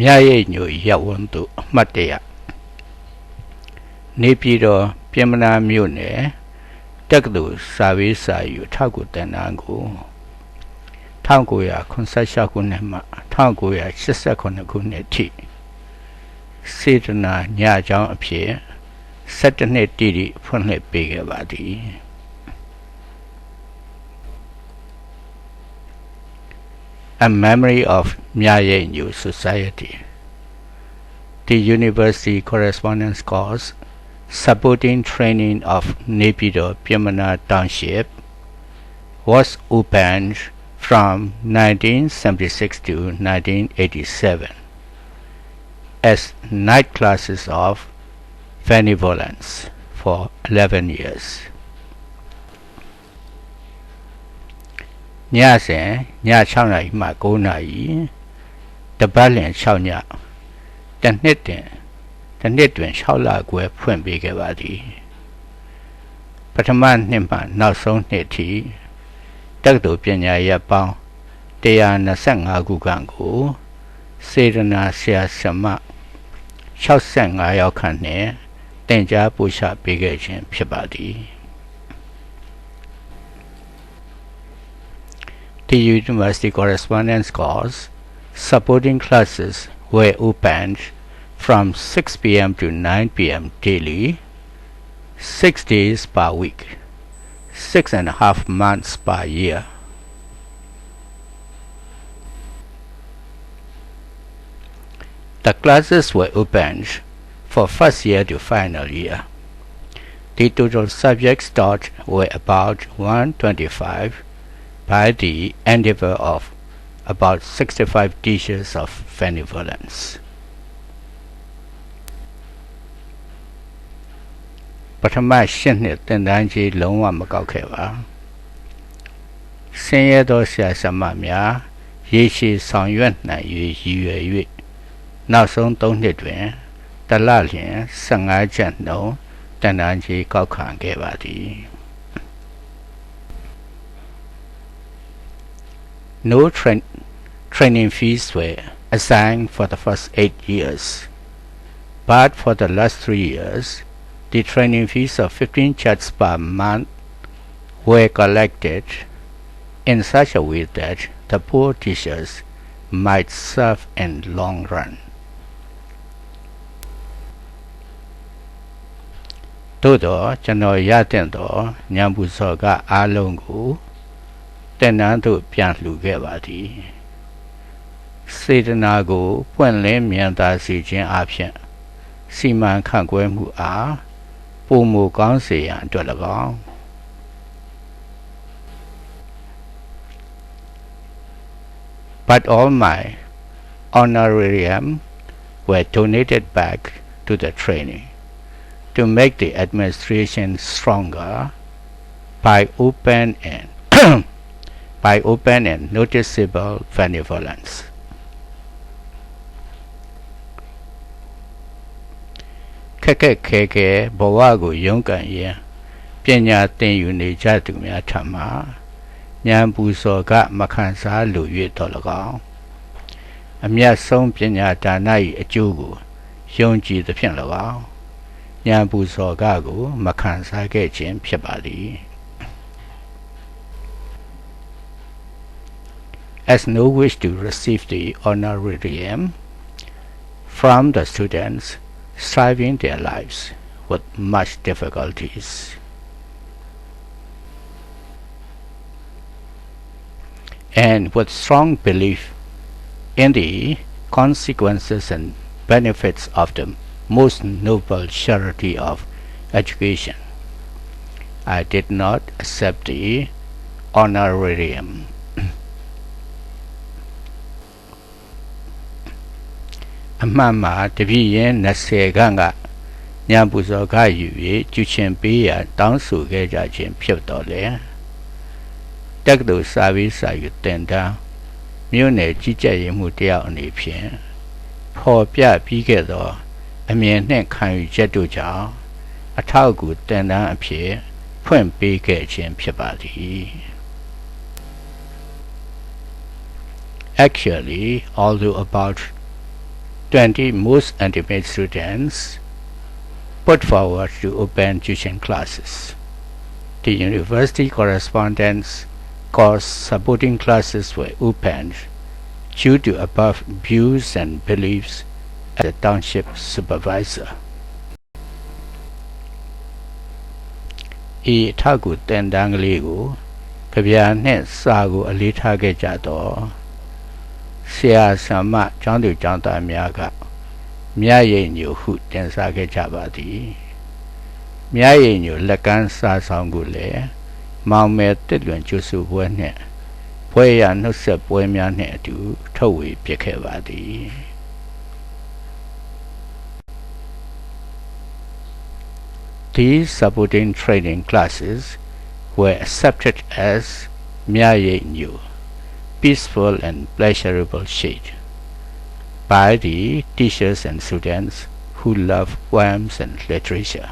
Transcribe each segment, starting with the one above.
မြရိပ်ညိုရပ်ဝန်းသို့အမှတ်တရနေပြည်တော်ပြင်မနာမြို့နယ်တက္ကသိုလ်စာရေးစာယူထောက်ကူတန်တန်းကို1986ခုနှစ်မှ1989ခုနှစ်ထိစေတနာညချောင်းအဖြစ်17နှစ်တည်တည်ဖွင့်လှစ်ပေးခဲ့ပါသည် A memory of Myaye Society. The university correspondence course supporting training of Nepido Pyamana Township was opened from 1976 to 1987 as night classes of benevolence for 11 years. ညစဉ်ည6နာရီမှ9နာရီတပတ်လင်6ညတစ်နှစ်တင်တစ်နှစ်တွင်6လခွဲဖွင့်ပေးခဲ့ပါသည်ပထမနှစ်မှနောက်ဆုံးနှစ်ထိတက္ကသိုလ်ပညာရပ်ပေါင်း125ခုခန့်ကိုစေရနာဆရာဆမ65ယောက်ခန့်နှင့်တင် जा ပို့ချပေးခဲ့ခြင်းဖြစ်ပါသည် The university correspondence course supporting classes were opened from 6 p.m. to 9 p.m. daily, six days per week, six and a half months per year. The classes were opened for first year to final year. The total subjects taught were about 125 by the endeavor of about 65 teachers of benevolence. ပထမရှင်းနှစ်တင်တန်းကြီးလုံးဝမကောက်ခဲ့ပါဆင်းရဲသောဆရာဆမများရေရှည်ဆောင်ရွက်နိုင်၍ရည်ရွယ်၍နောက်ဆုံး၃နှစ်တွင်တလလျင်15ကျပ်နှုန်းတန်တန်းကြီးကောက်ခံခဲ့ပါသည် No tra- training fees were assigned for the first eight years, but for the last three years, the training fees of 15 chats per month were collected in such a way that the poor teachers might serve in long run. သို့တော့ကျွန်တော်ရတဲ့တော့ညံပူစော်ကအားလုံးကို တင်နန်းသို့ပြန်လှူခဲ့ပါသည်စေတနာကိုပွင့်လင်းမြန်သာစေခြင်းအပြင်စီမံခန့်ခွဲမှုအားပုံမူကောင်းစေရန်အတွက်၎င်း but all my honorarium were donated back to the training to make the administration stronger by open and by open and noticeable benevolence. ခက်ခက်ခဲခဲဘဝကိုရုန်းကန်ရင်ပညာသင်ယူနေကြသူများထံမှဉာဏ်ပူဇော်ကမခံစားလို၍တော်၎င်းအမျက်ဆုံးပညာဒါန၏အကျိုးကိုယုံကြည်သဖြင့်၎င်းဉာဏ်ပူဇော်ကကို မခံစားခဲ့ခြင်းဖြစ်ပါသည် as no wish to receive the honorarium from the students striving their lives with much difficulties. And with strong belief in the consequences and benefits of the most noble charity of education, I did not accept the honorarium. အမှန်မှာတပြည့်ရင်20ခန့်ကညံပူဇော်ခယူ၍ကျူချင်းပေးရတောင်းဆိုခဲ့ကြခြင်းဖြစ်တော်လေတက္ကသိုလ်စာရေးစာယူတင်တန်းမြို့နယ်ကြီးကြပ်ရေးမှုတယောက်အနေဖြင့်ဖော်ပြပြီးခဲ့သော အမြင်နှင့်ခံယူချက်တို့ကြောင့်အထောက်အကူတင်တန်းအဖြစ်ဖွင့်ပေးခဲ့ခြင်းဖြစ်ပါသည် Actually, although about 20 most intimate students put forward to open tuition classes. The university correspondence course supporting classes were opened due to above views and beliefs as the township supervisor. ဤအထောက်ကူတင်တန်းကလေးကိုကြပြာနှင့်စာကိုအလေးထားခဲ့ကြတော့ ဆရာဆရာမကျောင်းသူကျောင်းသားများကမြတ်ရိပ်ညိုဟုတင်စားခဲ့ကြပါသည်မြတ်ရိပ်ညိုလက်ကမ်းစာဆောင်ကိုလည်းမောင်မယ်တစ်လွန်ကျွစုပွဲနှင့်ပွဲရနှုတ်ဆက်ပွဲများနှင့်အတူထုတ်ဝေပြခဲ့ပါသည် These supporting training classes were accepted as Myaye New, peaceful and pleasurable shade, by the teachers and students who love poems and literature.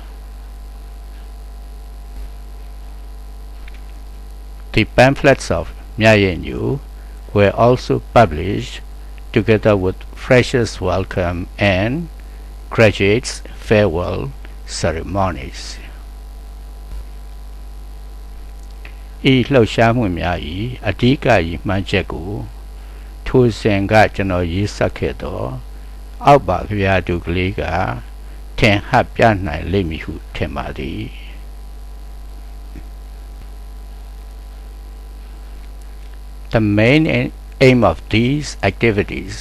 The pamphlets of Myaye New were also published together with freshers' welcome and graduates' farewell ceremonies ဤလှုပ်ရှားမှုများ၏အဓိကရည်မှန်းချက်ကိုထိုစဉ်ကကျွန်တော်ရေးဆက်ခဲ့တော့အောက်ပါကြပြတူကလေးကထင်ဟပ်ပြနိုင်လိမ့်မည်ဟုထင်ပါသည် The main aim of these activities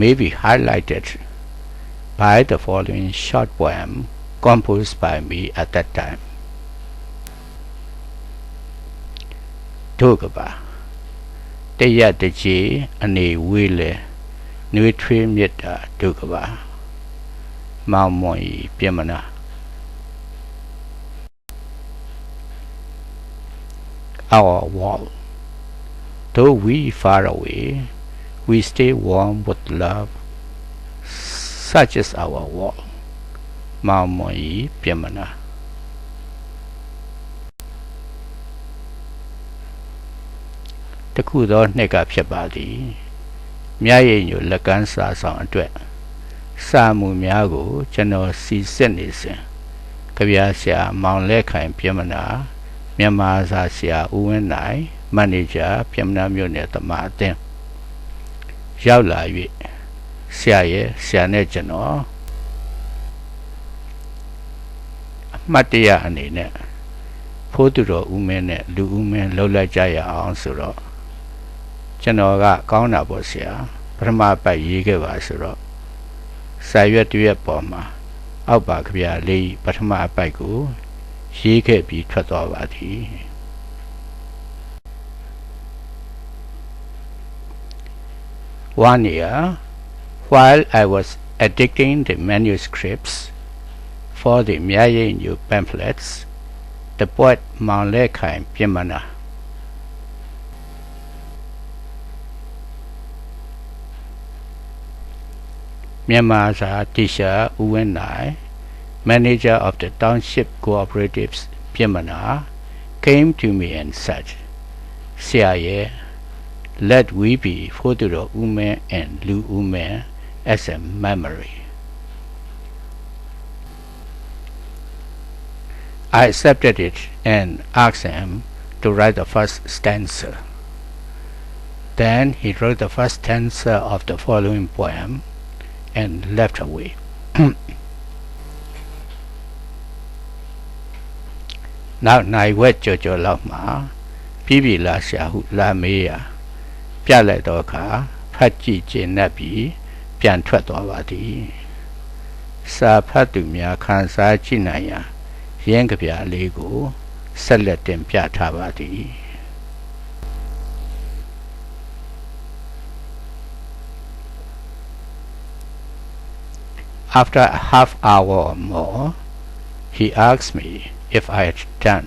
may be highlighted by the following short poem composed by me at that time. တို့ကပါတရက်တကြီးအနေဝေးလေနှွေးထွေးမြတ်တာတို့ကပါမောင်မွန်ဤပြမနာ our wall though we far away we stay warm with love such is our wall မောင်မွန်ဤပြမနာ တခုသောနှစ်ကဖြစ်ပါသည်မြတ်ရဲ့ညိုလက်ကမ်းစာဆောင်အတွက်စာမှုများကို ကျွန်တော်စီစစ်နေစဉ်ကြပြားဆရာမောင်လက်ခိုင်ပြမနာမြန်မာစာဆရာဦးဝင်းနိုင်မန်နေဂျာပြမနာမြို့နယ်တမအသင်းရောက်လာ၍ဆရာရဲ့ဆရာနဲ့ကျွန်တော်မှတ်တရအနေနဲ့ဖိုးသူတော်ဦးမင်းနဲ့လူဦးမင်းလှုပ်လိုက်ကြရအောင်ဆိုတော့ ကျွန်တော်ကကောင်းတာပေါ့ဆရာပထမပတ်ရေးခဲ့ပါဆိုတော့စာရွက်တရွက်ပေါ်မှာအောက်ပါခပြလေးပထမအပိုက်ကိုရေးခဲ့ပြီးထွက်သွားပါသည် One year, while I was editing the manuscripts for the Myaye New pamphlets, the poet Maule Khaim Pyamana Myanmar teacher U Wen Nai, manager of the township cooperatives Pyamana, came to me and said, Siaye, let we be Foduro Ume and Lu Ume as a memory. I accepted it and asked him to write the first stanza. Then he wrote the first stanza of the following poem and left away. နောက်နိုင်ဝက်ကြော်ကြော်လောက်မှာပြည်ပြည်လာရှာဟုလာမေးရာပြလိုက်တော့အခါဖတ်ကြည့်ကျင်납ပြီးပြန်ထွက်သွားပါသည်စာဖတ်သူများခ After half hour or more, he asked me if I had done.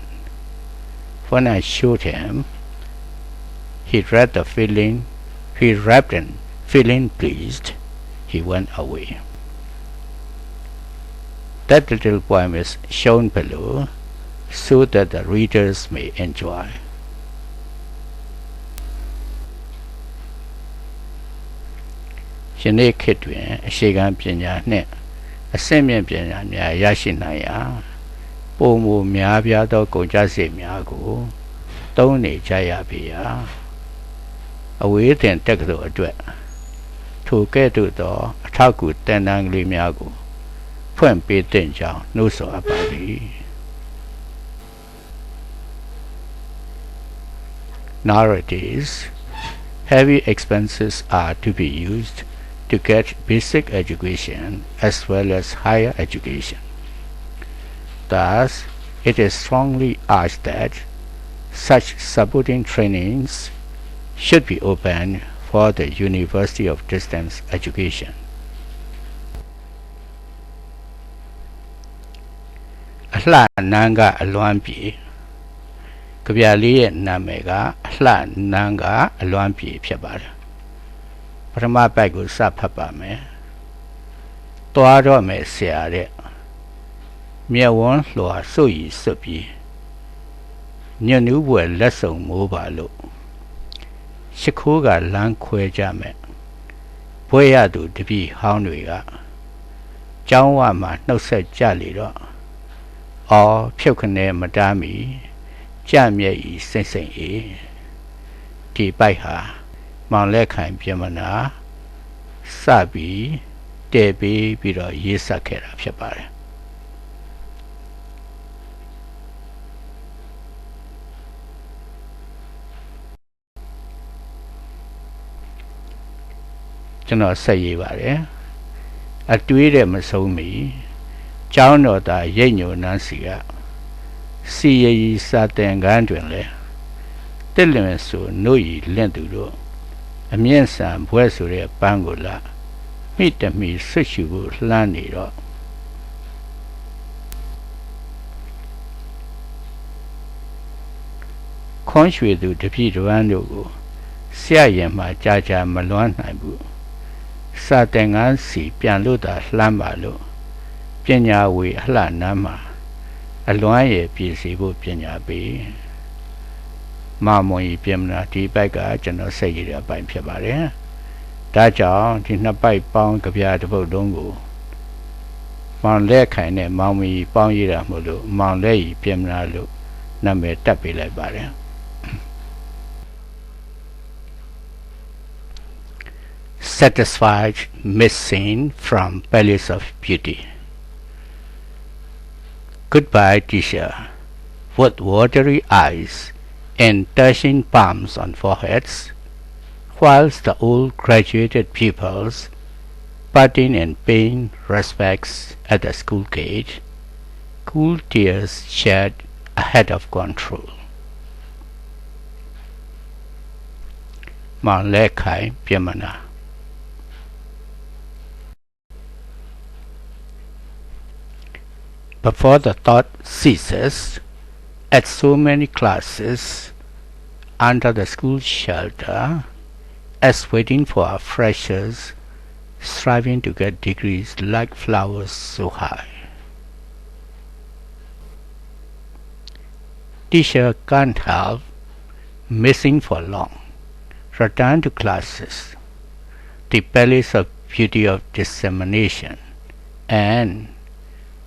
When I showed him, he read the feeling, he rapped and feeling pleased, he went away. That little poem is shown below so that the readers may enjoy. ယနေ့ခေတ်တွင်အရှိကံပညာနှင့်အဆင့်မြင့်ပညာများရရှိနိုင်ရာပုံမူများပြားသောကုန်ကျစရိတ်များကိုသုံးနေကြရပေရာအဝေးတင်တက္ကသိုလ်အတွက်ထိုကဲ့သို့သောအထောက်အကူတန်တန်းကလေးများကိုဖွင့်ပေးတဲ့ကြောင်းနှိုးဆော်အပ်ပါသည် Nowadays, heavy expenses are to be used to get basic education as well as higher education. Thus, it is strongly urged that such supporting trainings should be opened for the University of Distance Education. အလှနန်းကအလွမ်းပြေကြပြလေးရဲ့နာမည်ကအလှနန်းကအလွမ်းပြေဖြစ်ပါတယ် ပထမပိုက်ကိုစဖတ်ပါမယ်တွားတော့မယ်ဆရာတဲ့မြက်ဝန်းလွှာစွရီစွပ်ပြီးညနူးပွဲလက်စုံမိုးပါလို့ရှ िख ိုးကလမ်းခွဲကြမယ်ဘွဲရသူတပည့်ဟောင်းတွေကကျောင်းဝမှာနှုတ်ဆက်ကြလေတော့အော်ဖြုတ်ခနဲမတားမီကြမြက်ဤစိမ့်စိမ့်ဤဒီပိုက်ဟာ မောင်လက်ခိုင်ပြမနာစပြီးတည်ပြီးပြီးတော့ရေးဆက်ခဲ့တာဖြစ်ပါတယ်ကျွန်တော်ဆက်ရေးပါတယ်အတွေးတဲ့မဆုံးမီကျောင်းတော်သားရိတ်ညိုနန်းစီကစီရည်စာတင်ကန်းတွင်လည်းတက်လျင်ဆိုနှုတ်ရည်လင့်သူတို့ အမြင့်ဆန်ဘွဲဆိုတဲ့ပန်းကိုလာမိတမီဆွတ်ရှူကိုလှမ်းနေတော့ခွန်ရွှေသူတပြည့်တဝမ်းတို့ကိုဆရာရင်မှကြာကြာမလွမ်းနိုင်ဘူးစာတင်ကန်းစီပြန်လို့သာလှမ်းပါလို့ပညာဝေအလှနမ်းမှာအလွမ်းရည်ပြည်စီဖို့ပညာပေး မမွန်ကြီးပြင်မနာဒီဘက်ကကျွန်တော်စိတ်ရတဲ့အပိုင်းဖြစ်ပါတယ်ဒါကြောင့်ဒီနှစ်ပိုက်ပေါင်းကြပြတစ်ပုတ်လုံးကိုမောင်လက်ခိုင်နဲ့မောင်မီပေါင်းရတာမို့လို့မောင်လက်ကြီးပြင်မနာလို့နာမည်တက်ပေးလိုက်ပါတယ် satisfied missing from palace of beauty Goodbye, teacher. With watery eyes and touching palms on foreheads, whilst the old graduated pupils, parting and paying respects at the school gate, cool tears shed ahead of control. Malachi Pimana. Before the thought ceases, at so many classes under the school shelter as waiting for our freshers striving to get degrees like flowers so high. Teacher can't help missing for long. Return to classes, the palace of beauty of dissemination, and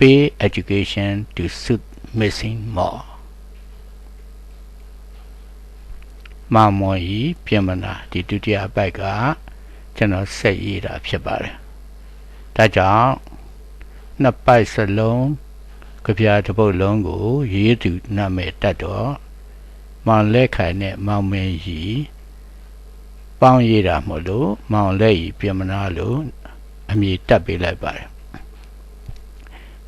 pay education to suit missing more မမော်ကြီးပြင်မနာဒီဒုတိယဘက်ကကျွန်တော်ဆက်ရေးတာဖြစ်ပါတယ်ဒါကြောင့်နှစ်ပိုက်စလုံးကြပြတစ်ပုတ်လုံးကို ရေးသူနာမည်တက်တော့မောင်လက်ခိုင်နဲ့မောင်မင်းကြီးပေါင်းရေးတာမဟုတ်လို့မောင်လက်ကြီးပြင်မနာလို့အမည်တက်ပေးလိုက်ပါတယ်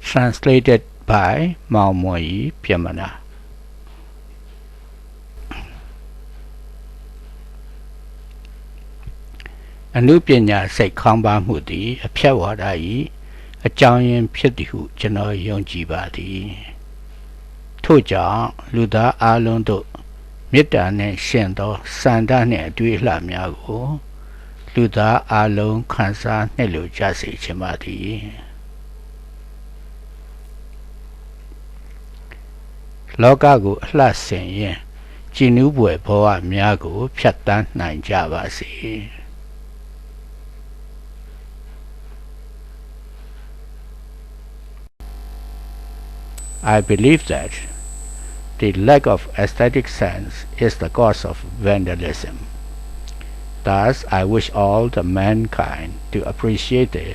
translated by Mao Moi Pyamana အနုပညာစိတ်ခေါင်းပါမှုသည် အဖြတ်ဝါဒ၏အကြောင်းရင်းဖြစ်သည်ဟုကျွန်တော်ယုံကြည်ပါသည်ထို့ကြောင့်လူသားအလုံးတို့မေတ္တာနှင့်ရှင်သောစန္ဒနှင့်အတွေ့အလှများကိုလူသားအလုံးခံစားနှစ်လို့ကြစေချင်ပါသည်လောကကိုအလှဆင်ရင်ကြည်နူးပွေဘဝများကို ဖြတ်တန်းနိုင်ကြပါစေ I believe that the lack of aesthetic sense is the cause of vandalism. Thus, I wish all the mankind to appreciate the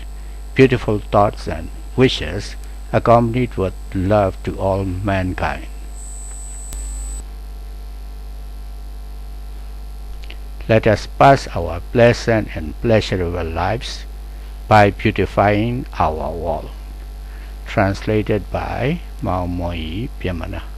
beautiful thoughts and wishes accompanied with love to all mankind. Let us pass our pleasant and pleasurable lives by beautifying our world. Translated by 嘛，我们也别骂了。